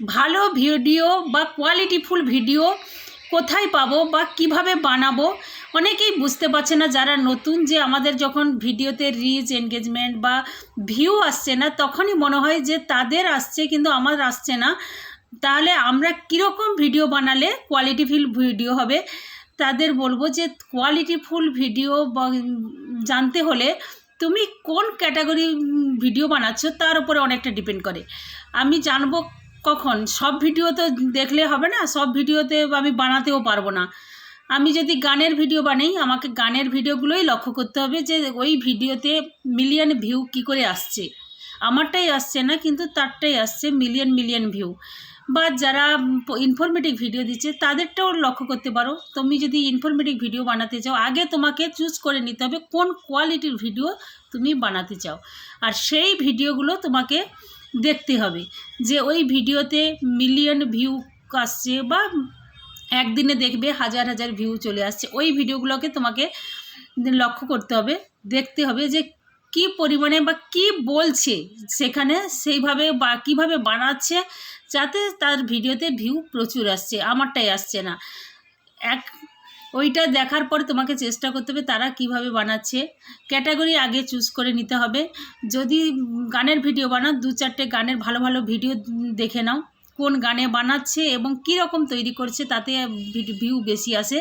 ভালো ভিডিও বা কোয়ালিটিফুল ভিডিও কোথায় পাবো বা কীভাবে বানাবো অনেকেই বুঝতে পারছে না, যারা নতুন যে আমাদের যখন ভিডিওতে রিচ এনগেজমেন্ট বা ভিউ আসছে না, তখনই মনে হয় যে তাদের আসছে কিন্তু আমার আসছে না। তাহলে আমরা কীরকম ভিডিও বানালে কোয়ালিটিফুল ভিডিও হবে? তাদের বলব যে কোয়ালিটিফুল ভিডিও জানতে হলে তুমি কোন ক্যাটাগরি ভিডিও বানাচ্ছ তার উপরে অনেকটা ডিপেন্ড করে। আমি জানব কখন? সব ভিডিও তো দেখলে হবে না? সব ভিডিওতে আমি বানাতেও পারব না। আমি যদি গানের ভিডিও বানাই, আমাকে গানের ভিডিওগুলোই লক্ষ্য করতে হবে যে ওই ভিডিওতে মিলিয়ন ভিউ কি করে আসছে। আমারটাই আসছে না, কিন্তু তারটাই আসছে মিলিয়ন মিলিয়ন ভিউ বা যারা ইনফরমেটিভ ভিডিও দিচ্ছে, তাদেরটাও লক্ষ্য করতে পারো। তুমি যদি ইনফরমেটিভ ভিডিও বানাতে চাও, আগে তোমাকে চুজ করে নিতে হবে কোন কোয়ালিটির ভিডিও তুমি বানাতে চাও। আর সেই ভিডিওগুলো তোমাকে দেখতে হবে। যে ওই ভিডিওতে মিলিয়ন ভিউ আসছে বা একদিনে দেখবে হাজার হাজার ভিউ চলে আসছে, ওই ভিডিওগুলোকে তোমাকে লক্ষ্য করতে হবে, দেখতে হবে যে কি পরিমাণে বা কি বলছে সেখানে, সেইভাবে বা কীভাবে বানাচ্ছে যাতে তার ভিডিওতে ভিউ প্রচুর আসছে, আমারটাই আসছে না। এক ওইটা দেখার পর তোমাকে চেষ্টা করতে হবে তারা কীভাবে বানাচ্ছে। ক্যাটাগরি আগে চুজ করে নিতে হবে। যদি গানের ভিডিও বানাও, দু চারটে গানের ভালো ভালো ভিডিও দেখে নাও। কোন গানে বানাচ্ছে এবং কী রকম তৈরি করছে, তাতে ভিউ বেশি আসে।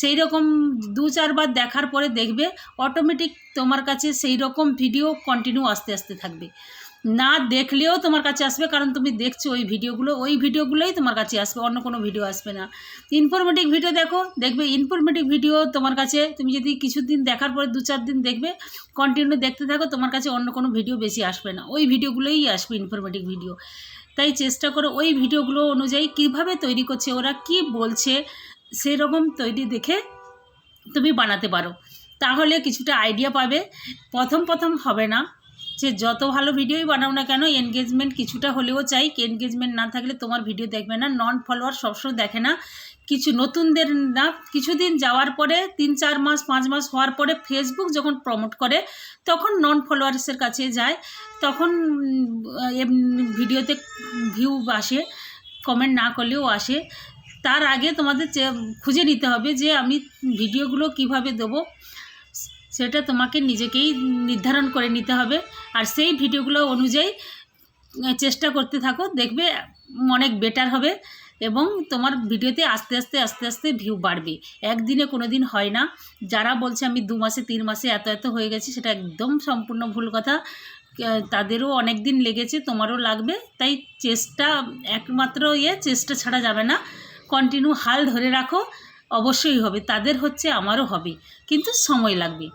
সেই রকম দু চারবার দেখার পরে দেখবে অটোমেটিক তোমার কাছে সেই রকম ভিডিও কন্টিনিউ আস্তে আস্তে থাকবে। না দেখলেও তোমার কাছে আসবে, কারণ তুমি দেখছ ওই ভিডিওগুলো, ওই ভিডিওগুলোই তোমার কাছে আসবে, অন্য কোনো ভিডিও আসবে না। ইনফরমেটিভ ভিডিও দেখো, দেখবে ইনফরমেটিভ ভিডিও তোমার কাছে, তুমি যদি কিছুদিন দেখার পরে দু চার দিন দেখবে কন্টিনিউ দেখতে থাকো, তোমার কাছে অন্য কোনো ভিডিও বেশি আসবে না। ওই ভিডিওগুলোই আসবে ইনফরমেটিভ ভিডিও তাই চেষ্টা করো ওই ভিডিওগুলো অনুযায়ী কীভাবে তৈরি করছে, ওরা কি বলছে, সেরকম তৈরি দেখে তুমি বানাতে পারো। তাহলে কিছুটা আইডিয়া পাবে। প্রথম প্রথম হবে না। যে যত ভালো ভিডিওই বানাও না কেন এনগেজমেন্ট কিছুটা হলেও চাই। এনগেজমেন্ট না থাকলে তোমার ভিডিও দেখবে না নন ফলোয়ার সবসময় দেখে না। কিছু নতুনদের না, কিছুদিন যাওয়ার পরে, তিন চার মাস, পাঁচ মাস হওয়ার পরে ফেসবুক যখন প্রমোট করে, তখন নন ফলোয়ার্সের কাছে যায়। তখন ভিডিওতে ভিউ আসে কমেন্ট না করলেও আসে। তার আগে তোমাদের খুঁজে নিতে হবে যে আমি ভিডিওগুলো কীভাবে দেবো। সেটা তোমাকে নিজেকেই নির্ধারণ করে নিতে হবে। আর সেই ভিডিওগুলো অনুযায়ী চেষ্টা করতে থাকো, দেখবে অনেক বেটার হবে এবং তোমার ভিডিওতে আস্তে আস্তে আস্তে আস্তে ভিউ বাড়বে। একদিনে কোনো দিন হয় না। যারা বলছে আমি দু মাসে, তিন মাসে এত এত হয়ে গেছি, সেটা একদম সম্পূর্ণ ভুল কথা। তাদেরও অনেক দিন লেগেছে, তোমারও লাগবে। তাই চেষ্টা, একমাত্র ইয়ে চেষ্টা ছাড়া যাবে না। কন্টিনিউ হাল ধরে রাখো, অবশ্যই হবে। তাদের হচ্ছে, আমারও হবে। কিন্তু সময় লাগবে।